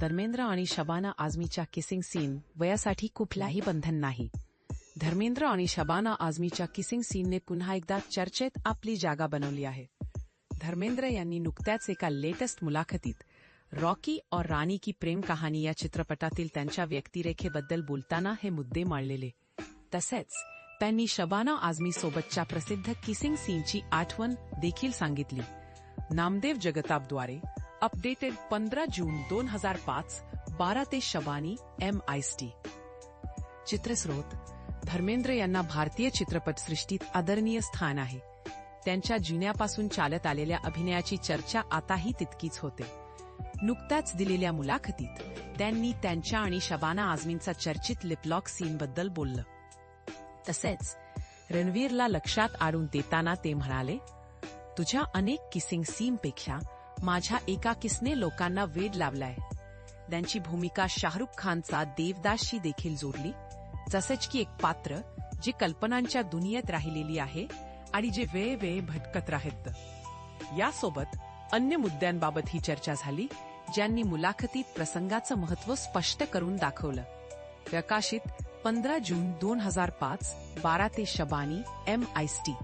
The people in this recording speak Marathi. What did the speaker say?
धर्मेंद्र आणि शबाना आझमीच्या किसिंग सीन वयासाठी कुठलाही बंधन नाही. धर्मेंद्र आणि शबाना आझमीच्या किसिंग सीनने पुन्हा एकदा चर्चेत आपली जागा बनवली आहे. धर्मेंद्र यांनी नुकत्याच एका लेटेस्ट मुलाखतीत रॉकी और राणी की प्रेम कहाणी या चित्रपटातील त्यांच्या व्यक्तिरेखेबद्दल बोलताना हे मुद्दे मांडलेले. तसेच त्यांनी शबाना आझमी सोबतच्या प्रसिद्ध किसिंग सीनची आठवण देखील सांगितली. नामदेव जगतापद्वारे अपडेटेड पंधरा जून दोन हजार पाच बारा ते शबानी एम आयस टी चित्रस्रोत धर्मेंद्र यांना भारतीय चित्रपटसृष्टीत आदरणीय स्थान आहे. त्यांच्या जुन्यापासून चालत आलेल्या अभिनयाची चर्चा आताही तितकीच होते. नुकत्याच दिलेल्या मुलाखतीत त्यांनी त्यांच्या आणि शबाना आझमींचा चर्चित लिपलॉक सीनबद्दल बोललं. तसेच रणवीरला लक्षात आणून देताना ते म्हणाले तुझ्या अनेक किसिंग सीनपेक्षा माझ्या एका किसने लोकांना वेड लावलाय. त्यांची भूमिका शाहरुख खानचा देवदासशी देखील जोडली जसेच की एक पात्र जे कल्पनांच्या दुनियेत राहिलेली आहे आणि जे वेळ भटकत राहत यासोबत अन्य मुद्द्यांबाबत ही चर्चा झाली ज्यांनी मुलाखतीत प्रसंगाचं महत्त्व स्पष्ट करून दाखवलं. प्रकाशित पंधरा जून दोन हजार पाच बारा ते शबानी एम आय टी